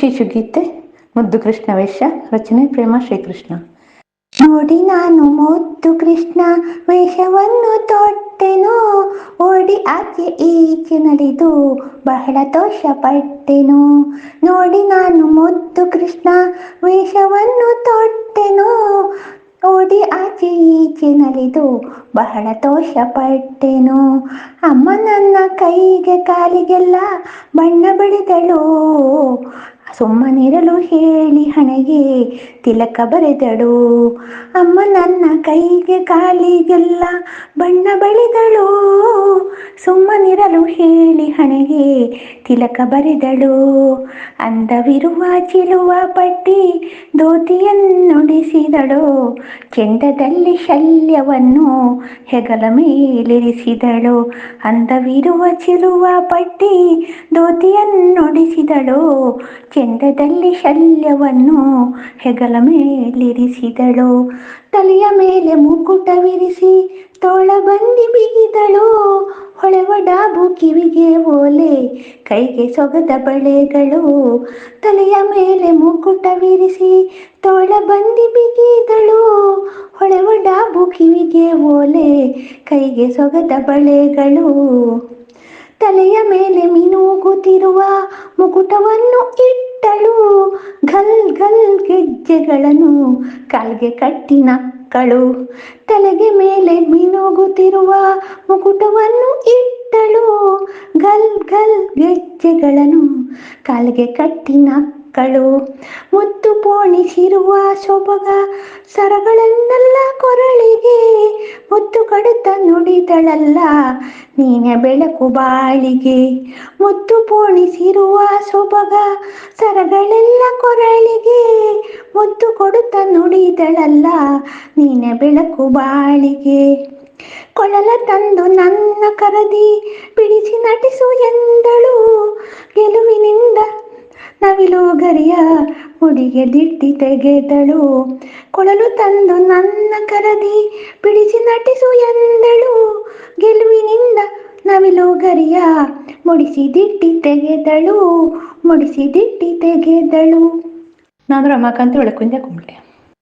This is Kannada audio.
ಶಿಶುಗೀತೆ ಮುದ್ದು ಕೃಷ್ಣ ವೇಷ, ರಚನೆ ಪ್ರೇಮ ಶ್ರೀಕೃಷ್ಣ. ನೋಡಿ ನಾನು ಮುದ್ದು ಕೃಷ್ಣ ವೇಷವನ್ನು ತೊಟ್ಟೆನು, ಓಡಿ ಆಚೆ ಈಚೆ ನಡೆದು ಬಹಳ ದೋಷ ಪಟ್ಟೆನು ನೋಡಿ ನಾನು ಮುದ್ದು ಕೃಷ್ಣ ವೇಷವನ್ನು ತೊಟ್ಟೆನು, ಓಡಿ ಆಚೆ ಈಚೆ ನಲಿದು ಬಹಳ ದೋಷ ಪಟ್ಟೆನು ಅಮ್ಮ ನನ್ನ ಕೈಗೆ ಕಾಲಿಗೆಲ್ಲ ಬಣ್ಣ ಬಳಿದಳು ಸುಮ್ಮನಿರಲು ಹೇಳಿ ಹಣೆಗೆ ತಿಲಕ ಬರೆದಳು. ಅಮ್ಮ ನನ್ನ ಕೈಗೆ ಕಾಲಿಗೆಲ್ಲ ಬಣ್ಣ ಬಳಿದಳು. ಸುಮ್ಮನಿರಲು ಹೇಳಿ ಹಣೆಗೆ ತಿಲಕ ಬರೆದಳು. ಅಂದವಿರುವ ಚಿಲುವ ಪಟ್ಟಿ ಧೋತಿಯನ್ನುಡಿಸಿದಳು ಕೆಂಡದಲ್ಲಿ ಶಲ್ಯವನ್ನು ಹೆಗಲ ಮೇಲಿರಿಸಿದಳು. ಅಂದವಿರುವ ಚಿರುವ ಪಟ್ಟಿ ಧೋತಿಯನ್ನುಡಿಸಿದಳು. ಕೆಂಡದಲ್ಲಿ ಶಲ್ಯವನ್ನು ಹೆಗಲ ಮೇಲಿರಿಸಿದಳು. ತಲೆಯ ಮೇಲೆ ಮುಕುಟವಿರಿಸಿ ತೋಳ ಬಂದಿ ಬಿಗಿದಳು. ಹೊಳೆವ ಡಾಬು ಕಿವಿಗೆ ಓಲೆ, ಕೈಗೆ ಸೊಗದ ಬಳೆಗಳು. ತಲೆಯ ಮೇಲೆ ಮುಕುಟವಿರಿಸಿ ಓಲೆ ಕೈಗೆ ಸೊಗದ ಬಳೆಗಳು. ತಲೆಯ ಮೇಲೆ ಮಿನುಗುತ್ತಿರುವ ಮುಕುಟವನ್ನು ಇಟ್ಟಳು. ಘಲ್ ಘಲ್ ಗೆಜ್ಜೆಗಳನ್ನು ಕಾಲ್ಗೆ ಕಟ್ಟಿ ನಕ್ಕಳು. ತಲೆಗೆ ಮೇಲೆ ಮಿನುಗುತ್ತಿರುವ ಮುಕುಟವನ್ನು ಇಟ್ಟಳು. ಗಲ್ ಗಲ್ ಗೆಜ್ಜೆಗಳನ್ನು ಕಾಲ್ಗೆ ಕಟ್ಟಿ ನಕ್ಕಳು. ಮುತ್ತು ಪೋಣಿಸಿರುವ ಸೊಬಗ ಸರಗಳನ್ನೆಲ್ಲ ಕೊರಳಿಗೆ ಕಡುತ್ತ ನುಡಿದಳಲ್ಲ ನೀನೆ ಬೆಳಕು ಬಾಳಿಗೆ. ಮುದ್ದು ಪೋಣಿಸಿರುವ ಸೊಬಗ ಸರಗಳೆಲ್ಲ ಕೊರಳಿಗೆ. ಮುದ್ದು ಕೊಡುತ್ತ ನುಡಿದಳಲ್ಲ ನೀನೆ ಬೆಳಕು ಬಾಳಿಗೆ. ಕೊಳಲ ತಂದು ನನ್ನ ಕರದಿ ಬಿಡಿಸಿ ನಟಿಸು ಎಂದಳು. ಗೆಲುವಿನಿಂದ ನವಿಲು ಗರಿಯ ಮುಡಿಗೆ ದಿಟ್ಟಿ ತೆಗೆದಳು. ಕೊಳಲು ತಂದು ನನ್ನ ಕರದಿ ಬಿಡಿಸಿ ನಟಿಸು ಎಂದಳು. ಗೆಲುವಿನಿಂದ ನವಿಲು ಗರಿಯ ಮುಡಿಸಿ ದಿಟ್ಟಿ ತೆಗೆದಳು. ಮುಡಿಸಿ ದಿಟ್ಟಿ ತೆಗೆದಳು. ನಾನು ರಮಾಕಾಂತ್ ಒಳಕುಂದ ಕುಂಬ್ಳೆ.